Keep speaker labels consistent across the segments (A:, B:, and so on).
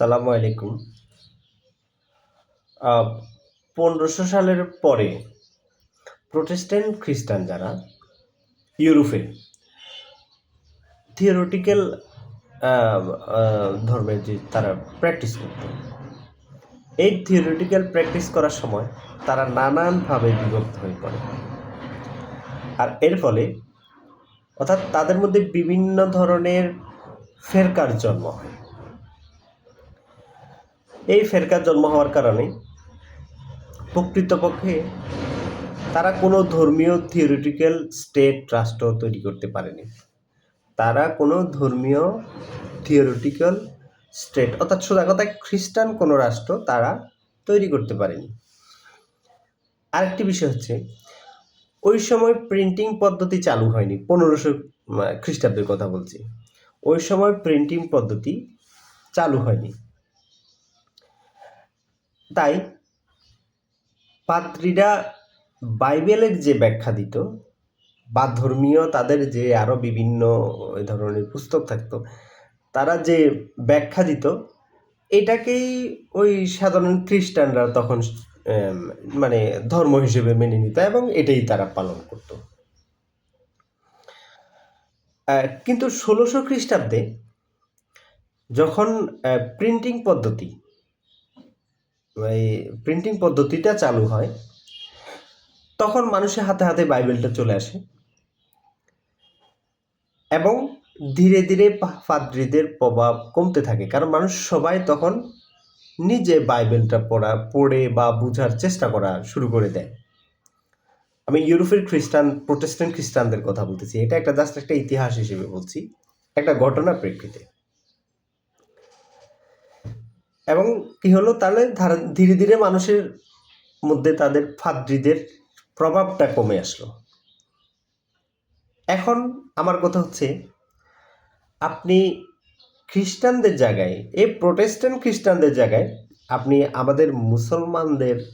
A: সালামু আলাইকুম। পনেরোশো সালের পরে প্রোটেস্ট্যান্ট খ্রিস্টান যারা, ইউরোপে থিওরিটিক্যাল ধর্মের যে তারা প্র্যাকটিস করত, এই থিওরিটিক্যাল প্র্যাকটিস করার সময় তারা নানানভাবে বিভক্ত হয়ে পড়ে। আর এর ফলে অর্থাৎ তাদের মধ্যে বিভিন্ন ধরনের ফেরকার জন্ম হয়। এই ফেরকার জন্ম হওয়ার কারণে প্রকৃতপক্ষে তারা কোনো ধর্মীয় থিওরিটিক্যাল স্টেট রাষ্ট্র তৈরি করতে পারেনি। তারা কোনো ধর্মীয় থিওরিটিক্যাল স্টেট অর্থাৎ সোজা কথায় খ্রিস্টান কোনো রাষ্ট্র তারা তৈরি করতে পারেনি। আরেকটি বিষয় হচ্ছে, ওই সময় প্রিন্টিং পদ্ধতি চালু হয়নি, পনেরোশো খ্রিস্টাব্দের কথা বলছি। ওই সময় প্রিন্টিং পদ্ধতি চালু হয়নি। তাই পাত্রীরা বাইবেলের যে ব্যাখ্যা দিত বা ধর্মীয় তাদের যে আরও বিভিন্ন ওই ধরনের পুস্তক থাকতো, তারা যে ব্যাখ্যা দিত, এটাকেই ওই সাধারণ খ্রিস্টানরা তখন মানে ধর্ম হিসেবে মেনে নিত এবং এটাই তারা পালন করত। কিন্তু ষোলোশো খ্রিস্টাব্দে যখন প্রিন্টিং পদ্ধতি এই প্রিন্টিং পদ্ধতিটা চালু হয়, তখন মানুষের হাতে হাতে বাইবেলটা চলে আসে। এবং ধীরে ধীরে পাদ্রীদের প্রভাব কমতে থাকে, কারণ মানুষ সবাই তখন নিজে বাইবেলটা পড়া, পড়ে বা বোঝার চেষ্টা করা শুরু করে দেয়। আমি ইউরোপের খ্রিস্টান, প্রোটেস্ট্যান্ট খ্রিস্টানদের কথা বলতেছি, এটা একটা জাস্ট একটা ইতিহাস হিসেবে বলছি, একটা ঘটনা প্রেক্ষিতে। এবং কি হলো? তাহলে ধারা- ধীরে মানুষের মধ্যে তাদের ফাদ্রিদের প্রভাবটা কমে আসলো। এখন আমার কথা হচ্ছে, আপনি খ্রিস্টানদের জায়গায়, এই প্রোটেস্ট্যান্ট খ্রিস্টানদের জায়গায় আপনি আমাদের মুসলমানদের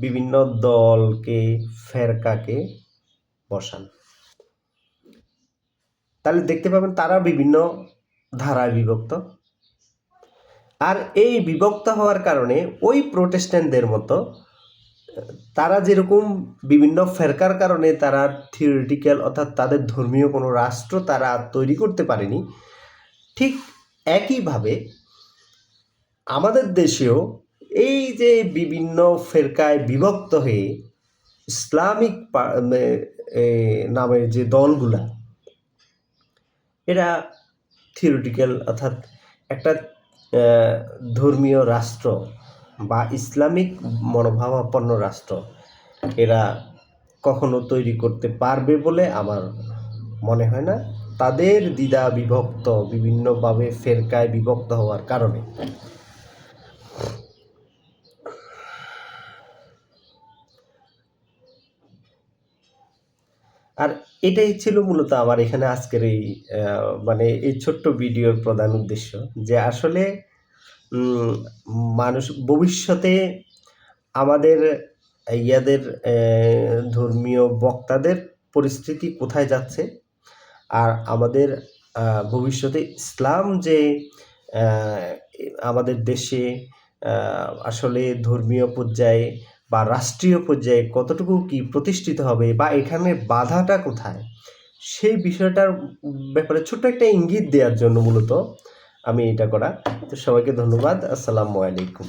A: বিভিন্ন দলকে, ফেরকাকে বসান। তাহলে দেখতে পাবেন তারা বিভিন্ন ধারায় বিভক্ত। আর এই বিভক্ত হওয়ার কারণে ওই প্রোটেস্ট্যান্টদের মতো, তারা যেরকম বিভিন্ন ফেরকার কারণে তারা থিওরিটিক্যাল অর্থাৎ তাদের ধর্মীয় কোনো রাষ্ট্র তারা তৈরি করতে পারেনি, ঠিক একইভাবে আমাদের দেশেও এই যে বিভিন্ন ফেরকায় বিভক্ত হয়ে ইসলামিক নামের যে দলগুলা, এরা থিওরিটিক্যাল অর্থাৎ একটা ধর্মীয় রাষ্ট্র বা ইসলামিক মনোভাবাপন্ন রাষ্ট্র এরা কখনো তৈরি করতে পারবে বলে আমার মনে হয় না। তাদের দ্বিধা বিভক্ত, বিভিন্নভাবে ফেরকায় বিভক্ত হওয়ার কারণে। আর এটাই ছিল মূলত আমার এখানে আজকের এই মানে এই ছোট্ট ভিডিওর প্রধান উদ্দেশ্য যে আসলে মানুষ ভবিষ্যতে আমাদের ইয়াদের ধর্মীয় বক্তাদের পরিস্থিতি কোথায় যাচ্ছে আর আমাদের ভবিষ্যতে ইসলাম যে আমাদের দেশে আসলে ধর্মীয় পর্যায়ে বা রাষ্ট্রীয় পর্যায়ে কতটুকু কি প্রতিষ্ঠিত হবে বা এখানে বাধাটা কোথায়? সেই বিষয়টার ব্যাপারে ছোট্ট একটা ইঙ্গিত দেওয়ার জন্য মূলত আমি এটা করা। তো সবাইকে ধন্যবাদ। আসসালামু আলাইকুম।